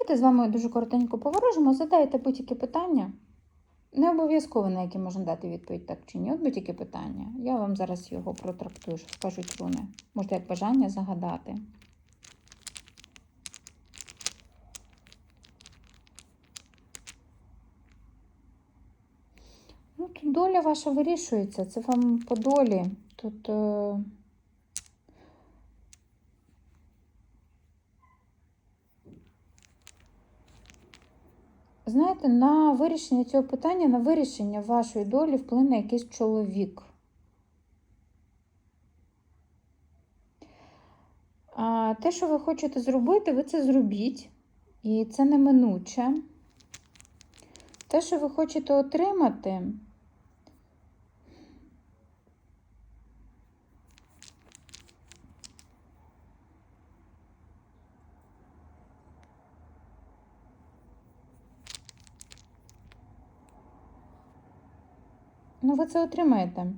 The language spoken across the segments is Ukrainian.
Давайте з вами дуже коротенько поворожимо, задайте будь-які питання. Не обов'язково на які можна дати відповідь так чи ні. От будь-які питання. Я вам зараз його протрактую, що скажуть руни. Можете як бажання загадати. Ну, тут доля ваша вирішується, це вам по долі. Тут. Е... Знаєте, на вирішення цього питання, на вирішення вашої долі вплине якийсь чоловік. А те, що ви хочете зробити, ви це зробіть. І це неминуче. Те, що ви хочете отримати, ну, ви це отримаєте.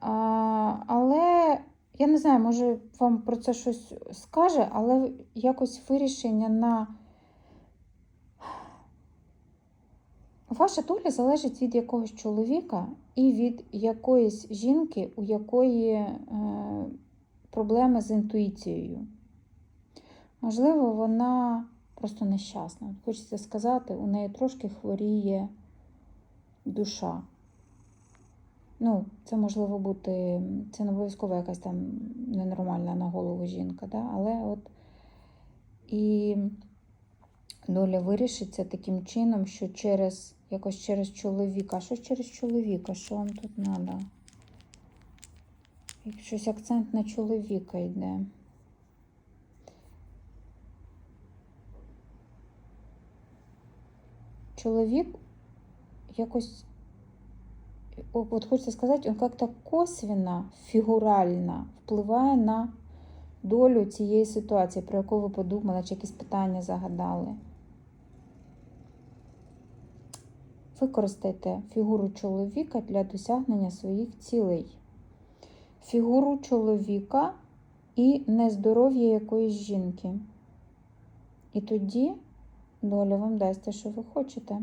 А, але я не знаю, може вам про це щось скаже, але якось вирішення на Ваша доля залежить від якогось чоловіка і від якоїсь жінки, у якої е, проблеми з інтуїцією. Можливо, вона просто нещасна. Хочеться сказати, у неї трошки хворіє душа. Ну, це можливо бути, це не обов'язково якась там ненормальна на голову жінка, да? але от і доля вирішиться таким чином, що через якось через чоловіка. А що через чоловіка? Що вам тут треба? Щось акцент на чоловіка йде. Чоловік якось, от хочеться сказати, він як-то косвенно, фігурально впливає на долю цієї ситуації, про яку ви подумали, чи якісь питання загадали. Використайте фігуру чоловіка для досягнення своїх цілей. Фігуру чоловіка і нездоров'я якоїсь жінки. І тоді доля вам дасть те, що ви хочете.